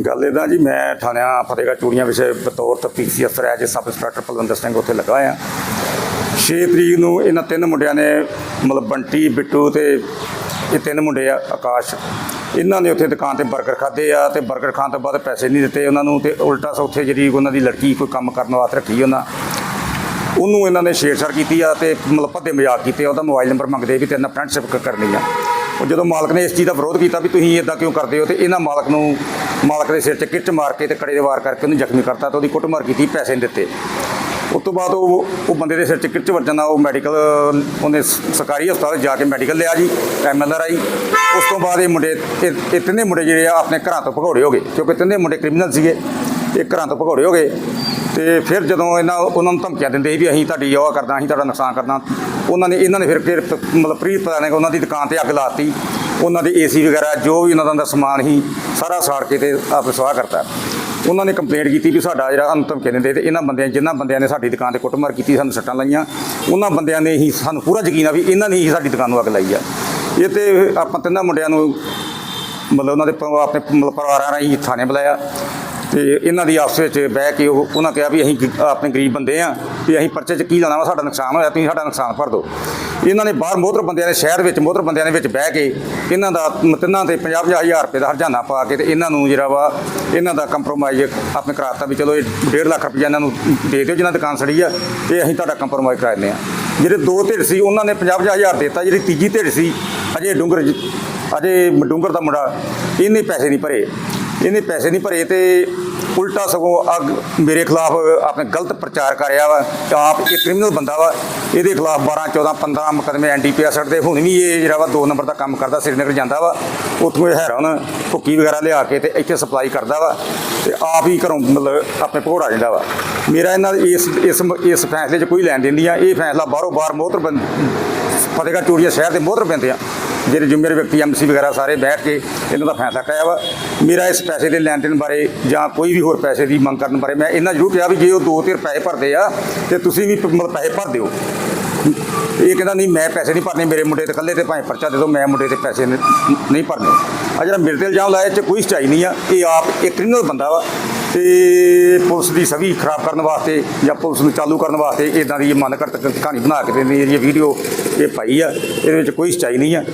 ਗੱਲ ਇਹਦਾ ਜੀ ਮੈਂ ਥਾਣਿਆਂ ਫਤਿਹਗੜ੍ਹ ਚੂੜੀਆਂ ਵਿਖੇ ਬਤੌਰ ਤਫਤੀਸ਼ੀ ਅਫਸਰ ਹੈ ਜੇ ਸਬ ਇੰਸਪੈਕਟਰ ਪਲਵਿੰਦਰ ਸਿੰਘ ਉੱਥੇ ਲੱਗਾ ਆ 6 ਤਰੀਕ ਨੂੰ ਇਹਨਾਂ ਤਿੰਨ ਮੁੰਡਿਆਂ ਨੇ ਮਤਲਬ ਬੰਟੀ ਬਿੱਟੂ ਤੇ ਇਹ ਤਿੰਨ ਮੁੰਡੇ ਆ ਆਕਾਸ਼ ਇਹਨਾਂ ਨੇ ਉੱਥੇ ਦੁਕਾਨ ਤੇ 버ਗਰ ਖਾਦੇ ਆ ਤੇ 버ਗਰ ਖਾਣ ਤੋਂ ਬਾਅਦ ਪੈਸੇ ਨਹੀਂ ਦਿੱਤੇ ਉਹਨਾਂ ਨੂੰ ਤੇ ਉਲਟਾ ਸਾ ਉੱਥੇ ਜਿਹੜੀ ਉਹਨਾਂ ਦੀ ਲੜਕੀ ਕੋਈ ਕੰਮ ਕਰਨ ਵਾਸਤੇ ਰੱਖੀ ਉਹਨਾਂ। ਉਹਨੂੰ ਇਹਨਾਂ ਨੇ ਛੇੜਛਾੜ ਕੀਤੀ ਆ ਤੇ ਮਤਲਬ ਭੱਦੇ ਮਜ਼ਾਕ ਕੀਤੇ ਆ, ਉਹਦਾ ਮੋਬਾਈਲ ਨੰਬਰ ਮੰਗਦੇ ਵੀ ਤੇਰੇ ਨਾਲ ਫਰੈਂਡਸ਼ਿਪ ਕਰਨੀ ਆ। ਉਹ ਜਦੋਂ ਮਾਲਕ ਨੇ ਇਸ ਚੀਜ਼ ਦਾ ਵਿਰੋਧ ਕੀਤਾ ਵੀ ਤੁਸੀਂ ਇਦਾਂ ਕਿਉਂ ਕਰਦੇ ਹੋ ਤੇ ਇਹਨਾਂ ਮਾਲਕ ਨੂੰ, ਮਾਲਕ ਦੇ ਸਿਰ 'ਚ ਕਿਰਚ ਮਾਰ ਕੇ ਤੇ ਕੜੇ ਦੇ ਵਾਰ ਕਰਕੇ ਉਹਨੂੰ ਜ਼ਖਮੀ ਕਰਤਾ ਤੇ ਉਹਦੀ ਕੁੱਟਮਾਰ ਕੀਤੀ, ਪੈਸੇ ਨਹੀਂ ਦਿੱਤੇ। ਉਸ ਤੋਂ ਬਾਅਦ ਉਹ ਉਹ ਬੰਦੇ ਦੇ ਸਿਰ 'ਚ ਕਿਰਚ ਵੱਜਣ ਨਾਲ ਉਹ ਮੈਡੀਕਲ, ਉਹਨੇ ਸਰਕਾਰੀ ਹਸਪਤਾਲ ਜਾ ਕੇ ਮੈਡੀਕਲ ਲਿਆ ਜੀ ਐਮਐਲਆਰ ਆਈ। ਉਸ ਤੋਂ ਬਾਅਦ ਇਹ ਮੁੰਡੇ, ਇਹ ਇਹ ਤਿੰਨੇ ਮੁੰਡੇ ਜਿਹੜੇ ਆ ਆਪਣੇ ਘਰਾਂ ਤੋਂ ਭਗੌੜੇ ਹੋ ਗਏ, ਕਿਉਂਕਿ ਤਿੰਨੇ ਮੁੰਡੇ ਕ੍ਰਿਮੀਨਲ ਸੀਗੇ, ਇਹ ਘਰਾਂ ਤੋਂ ਭਗੌੜੇ ਹੋ ਗਏ। ਤੇ ਫਿਰ ਜਦੋਂ ਇਹਨਾਂ ਉਹਨਾਂ ਨੂੰ ਧਮਕੀਆਂ ਦਿੰਦੇ ਸੀ ਵੀ ਅਸੀਂ ਤੁਹਾਡੀ ਉਹ ਕਰਦਾ, ਅਸੀਂ ਤੁਹਾਡਾ ਨੁਕਸਾਨ ਕਰਨਾ ਉਹਨਾਂ ਨੇ, ਇਹਨਾਂ ਨੇ ਫਿਰ ਫਿਰ ਮਤਲਬ ਪ੍ਰੀਤ ਪਤਾ ਨਹੀਂ ਉਹਨਾਂ ਦੀ ਦੁਕਾਨ ਤੇ ਅੱਗ ਲਾਤੀ ਉਹਨਾਂ ਦੇ ਏਸੀ ਵਗੈਰਾ ਜੋ ਵੀ ਉਹਨਾਂ ਦਾ ਅੰਦਰ ਸਮਾਨ ਸੀ, ਸਾਰਾ ਸਾੜ ਕੇ ਤੇ ਆਪੇ ਸਵਾਹ ਕਰਤਾ। ਉਹਨਾਂ ਨੇ ਕੰਪਲੇਂਟ ਕੀਤੀ ਵੀ ਸਾਡਾ ਜਿਹੜਾ ਅੰਤਮ ਧਮਕੀ ਦਿੰਦੇ ਤੇ ਇਹਨਾਂ ਬੰਦਿਆਂ, ਜਿਨ੍ਹਾਂ ਬੰਦਿਆਂ ਨੇ ਸਾਡੀ ਦੁਕਾਨ ਤੇ ਕੁੱਟਮਾਰ ਕੀਤੀ, ਸਾਨੂੰ ਸੱਟਾਂ ਲਾਈਆਂ, ਉਹਨਾਂ ਬੰਦਿਆਂ ਨੇ ਹੀ ਸਾਨੂੰ ਪੂਰਾ ਯਕੀਨ ਆ ਵੀ ਇਹਨਾਂ ਨੇ ਹੀ ਸਾਡੀ ਦੁਕਾਨ ਨੂੰ ਅੱਗ ਲਾਈ ਆ। ਇਹ ਤੇ ਆਪਾਂ ਤਿੰਨਾਂ ਮੁੰਡਿਆਂ ਨੂੰ ਮਤਲਬ ਉਹਨਾਂ ਦੇ ਆਪਣੇ ਮਤਲਬ ਪਰਿਵਾਰਾਂ ਰਾਹੀਂ ਥਾਣੇ ਬੁਲਾਇਆ। ਤੇ ਇਹਨਾਂ ਦੀ ਆਪਸ ਵਿੱਚ ਬਹਿ ਕੇ ਉਹ, ਉਹਨਾਂ ਕਿਹਾ ਵੀ ਅਸੀਂ ਗ- ਆਪਣੇ ਗਰੀਬ ਬੰਦੇ ਆ ਵੀ ਅਸੀਂ ਪਰਚੇ 'ਚ ਕੀ ਲਾਉਣਾ ਵਾ, ਸਾਡਾ ਨੁਕਸਾਨ ਹੋਇਆ, ਤੁਸੀਂ ਸਾਡਾ ਨੁਕਸਾਨ ਭਰ ਦਿਓ। ਇਹਨਾਂ ਨੇ ਬਾਹਰ ਮੋਹਤਰ ਬੰਦਿਆਂ ਦੇ ਸ਼ਹਿਰ ਵਿੱਚ ਮੋਹਤਰ ਬੰਦਿਆਂ ਦੇ ਵਿੱਚ ਬਹਿ ਕੇ ਇਹਨਾਂ ਦਾ ਮ- ਤਿੰਨਾਂ ਤੇ 50 ਹਜ਼ਾਰ ਰੁਪਏ ਦਾ ਹਰਜਾਨਾ ਪਾ ਕੇ ਤੇ ਇਹਨਾਂ ਨੂੰ ਜਿਹੜਾ ਵਾ, ਇਹਨਾਂ ਦਾ ਕੰਪਰੋਮਾਈਜ਼ ਆਪਣੇ ਕਰਾਤਾ ਵੀ ਚਲੋ ਇਹ 1.5 ਲੱਖ ਰੁਪਏ ਇਹਨਾਂ ਨੂੰ ਦੇ ਦਿਓ ਜਿਹਨਾਂ ਦੁਕਾਨ ਸੜੀ ਆ ਤੇ ਅਸੀਂ ਤੁਹਾਡਾ ਕੰਪਰੋਮਾਈਜ਼ ਕਰਾ ਦਿੰਦੇ ਆ। ਜਿਹੜੇ ਦੋ ਧਿਰ ਸੀ, ਉਹਨਾਂ ਨੇ 50 ਹਜ਼ਾਰ ਦਿੱਤਾ, ਜਿਹੜੀ ਤੀਜੀ ਧਿਰ ਸੀ, ਅਜੇ ਡੂੰਗਰ ਜ- ਅਜੇ ਡੂੰਗਰ ਦਾ ਮੁੰਡਾ ਇਹਨੇ ਪੈਸੇ ਨਹੀਂ ਭਰੇ। ਇਹਨੇ ਪੈਸੇ ਨਹੀਂ ਭਰੇ ਤੇ ਉਲਟਾ ਸਗੋਂ ਅੱਗ ਮੇਰੇ ਖਿਲਾਫ ਆਪਣੇ ਗਲਤ ਪ੍ਰਚਾਰ ਕਰ ਰਿਹਾ ਵਾ ਕਿ ਆਪ ਇਹ ਕ੍ਰਿਮੀਨਲ ਬੰਦਾ ਵਾ, ਇਹਦੇ ਖਿਲਾਫ 12 14 15 ਮੁਕਦਮੇ ਐਨਡੀਪੀਐਸ ਦੇ ਹੁਣ ਵੀ ਇਹ ਜਿਹੜਾ ਵਾ 2 ਨੰਬਰ ਦਾ ਕੰਮ ਕਰਦਾ, ਸ੍ਰੀਨਗਰ ਜਾਂਦਾ ਵਾ, ਉੱਥੋਂ ਇਹ ਹੈਰਾਨ ਭੁੱਕੀ ਵਗੈਰਾ ਲਿਆ ਕੇ ਤੇ ਇੱਥੇ ਸਪਲਾਈ ਕਰਦਾ ਵਾ ਤੇ ਆਪ ਹੀ ਘਰੋਂ ਮਤਲਬ ਆਪਣੇ ਭੋੜਾ ਜਾਂਦਾ ਵਾ। ਮੇਰਾ ਇਹਨਾਂ ਇਸ ਇਸ ਇਸ ਫੈਸਲੇ 'ਚ ਕੋਈ ਲੈਣ ਦੇਣ ਨਹੀਂ ਆ, ਇਹ ਫੈਸਲਾ ਬਾਹਰੋਂ ਬਾਹਰ ਮੋਹਤਰ ਬੰਦ ਫਤਿਹਗੜ੍ਹ ਚੂੜੀਆ ਸ਼ਹਿਰ ਦੇ ਮੋਹਤਰ ਪੈਂਦੇ ਆ। ਜਿਹੜੇ ਜ਼ਿੰਮੇਵਾਰ ਵਿਅਕਤੀ ਐਮਸੀ ਵਗੈਰਾ ਸਾਰੇ ਬੈਠ ਕੇ ਇਹਨਾਂ ਦਾ ਫੈਸਲਾ ਕਰਾਇਆ ਵਾ। ਮੇਰਾ ਇਸ ਪੈਸੇ ਦੇ ਲੈਣ ਦੇਣ ਬਾਰੇ ਜਾਂ ਕੋਈ ਵੀ ਹੋਰ ਪੈਸੇ ਦੀ ਮੰਗ ਕਰਨ ਬਾਰੇ ਮੈਂ ਇਹਨਾਂ ਜ਼ਰੂਰ ਕਿਹਾ ਵੀ ਜੇ ਉਹ ਦੋ ਤਿਰ ਪੈਸੇ ਭਰਦੇ ਆ, ਤੇ ਤੁਸੀਂ ਵੀ ਮਤਲਬ ਪੈਸੇ ਭਰ ਦਿਓ। ਇਹ ਕਹਿੰਦਾ, ਨਹੀਂ, ਮੈਂ ਪੈਸੇ ਨਹੀਂ ਭਰਨੇ, ਮੇਰੇ ਮੁੰਡੇ ਤੇ ਇਕੱਲੇ ਤੇ ਭਾਵੇਂ ਪਰਚਾ ਦੇ ਦਿਓ, ਮੈਂ ਮੁੰਡੇ ਤੇ ਪੈਸੇ ਨਹੀਂ ਭਰਨੇ। ਆ ਜਿਹੜਾ ਮੇਰੇ ਤੇ ਇਲਜ਼ਾਮ ਲਾਇਆ 'ਚ ਕੋਈ ਸਚਾਈ ਨਹੀਂ ਆ। ਇਹ ਆਪ ਇੱਕ ਕ੍ਰਿਮੀਨਲ ਬੰਦਾ ਵਾ ਤੇ ਪੁਲਿਸ ਦੀ ਸਵੀ ਖਰਾਬ ਕਰਨ ਵਾਸਤੇ ਜਾਂ ਪੁਲਿਸ ਨੂੰ ਚਾਲੂ ਕਰਨ ਵਾਸਤੇ ਇਦਾਂ ਦੀ ਇਹ ਮਨ ਘੜਤ ਕਹਾਣੀ ਬਣਾ ਕੇ ਤੇ ਇਹ ਵੀਡੀਓ ਇਹ ਪਾਈ ਆ। ਇਹਦੇ ਵਿੱਚ ਕੋਈ ਸਚਾਈ ਨਹੀਂ ਆ।